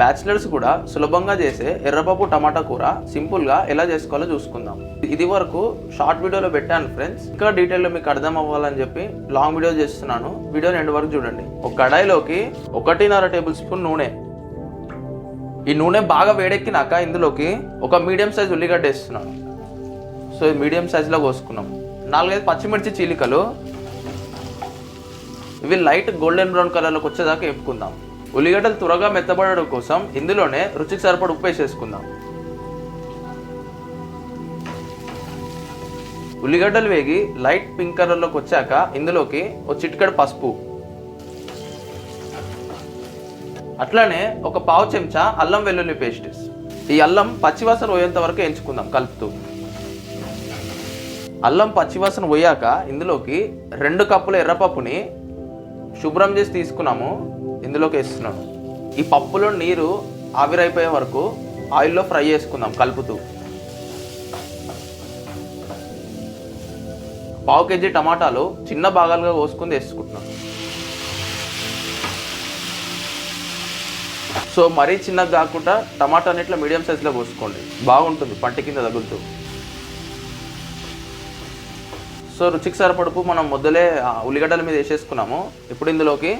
Bachelors కూడా సులభంగా చేసే ఎర్రపప్పు టమాటా కూర సింపుల్గా ఎలా చేసుకోవాలో చూసుకుందాం. ఇది వరకు షార్ట్ వీడియోలో పెట్టాను ఫ్రెండ్స్. ఇంకా డీటెయిల్లో మీకు అర్థం అవ్వాలని చెప్పి లాంగ్ వీడియో చేస్తున్నాను. వీడియోని ఎండ్ వరకు చూడండి. ఒక కడాయిలోకి ఒకటిన్నర టేబుల్ స్పూన్ నూనె. ఈ నూనె బాగా వేడెక్కినాక ఇందులోకి ఒక మీడియం సైజ్ ఉల్లిగడ్డ వేస్తున్నాను. సో ఇది మీడియం సైజులో కోసుకున్నాం. నాలుగైదు పచ్చిమిర్చి చీలికలు. ఇవి లైట్ గోల్డెన్ బ్రౌన్ కలర్లోకి వచ్చేదాకా వేపుకుందాం. ఉల్లిగడ్డలు త్వరగా మెత్తబడడం కోసం ఇందులోనే రుచికి సరిపడ ఉప్పు వేసేసుకుందాం. ఉల్లిగడ్డలు వేగి లైట్ పింక్ కలర్లోకి వచ్చాక ఇందులోకి ఒక చిటికెడు పసుపు. అట్లానే ఒక పావు చెంచా అల్లం వెల్లుల్లి పేస్ట్. ఈ అల్లం పచ్చివాసన పోయేంత వరకు ఎంచుకుందాం కలుపుతూ. అల్లం పచ్చివాసన పోయాక ఇందులోకి రెండు కప్పుల ఎర్రపప్పుని శుభ్రం చేసి తీసుకున్నాము. ఇందులోకి వేస్తున్నాను. ఈ పప్పులో నీరు ఆవిరైపోయే వరకు ఆయిల్లో ఫ్రై చేసుకుందాం కలుపుతూ. పావు కేజీ టమాటాలు చిన్న భాగాలుగా కోసుకుని వేసుకుంటున్నాం. సో మరీ చిన్నగా కాకుండా టమాటా అన్నిట్లో మీడియం సైజులో కోసుకోండి. బాగుంటుంది పంట కింద తగులుతూ. సో రుచికి సరిపడుపు మనం మొదలే ఉల్లిగడ్డల మీద వేసేసుకున్నాము. ఇప్పుడు ఇందులోకి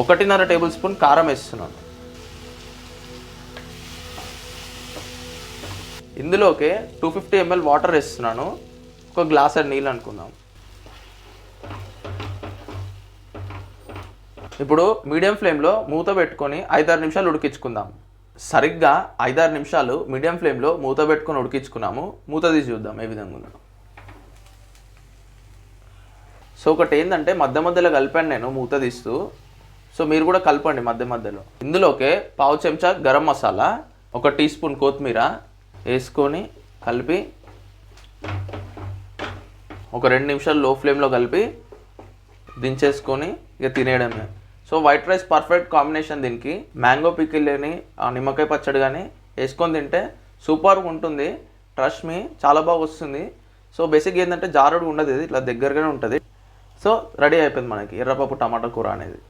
ఒకటిన్నర టేబుల్ స్పూన్ కారం వేస్తున్నాను ఇందులోకి టూ ఫిఫ్టీ ఎంఎల్ వాటర్ వేస్తున్నాను. ఒక గ్లాస్ నీళ్ళు అనుకుందాం. ఇప్పుడు మీడియం ఫ్లేమ్లో మూత పెట్టుకొని ఐదారు నిమిషాలు ఉడికించుకుందాం. సరిగ్గా ఐదారు నిమిషాలు మీడియం ఫ్లేమ్లో మూత పెట్టుకొని ఉడికించుకున్నాము. మూత తీసి చూద్దాం ఏ విధంగా ఉందో. సో ఒకటి ఏంటంటే మధ్య మధ్యలో కలిపాను నేను మూత తీస్తూ. సో మీరు కూడా కలపండి మధ్య మధ్యలో. ఇందులోకే పావు చెంచా గరం మసాలా ఒక టీ స్పూన్ కొత్తిమీర వేసుకొని కలిపి ఒక రెండు నిమిషాలు లో ఫ్లేమ్లో కలిపి దించేసుకొని ఇక తినేయడమే. So white rice perfect combination దీనికి. మ్యాంగో పికిల్ అని ఆ నిమ్మకాయ పచ్చడి కానీ వేసుకొని తింటే సూపర్గా ఉంటుంది. ట్రస్ట్ మీ చాలా బాగా వస్తుంది. సో బేసిక్ ఏంటంటే జారుడు ఉండదు ఇది ఇట్లా దగ్గరగానే ఉంటుంది. సో రెడీ అయిపోయింది మనకి ఎర్రపప్పు టమాటా కూర అనేది.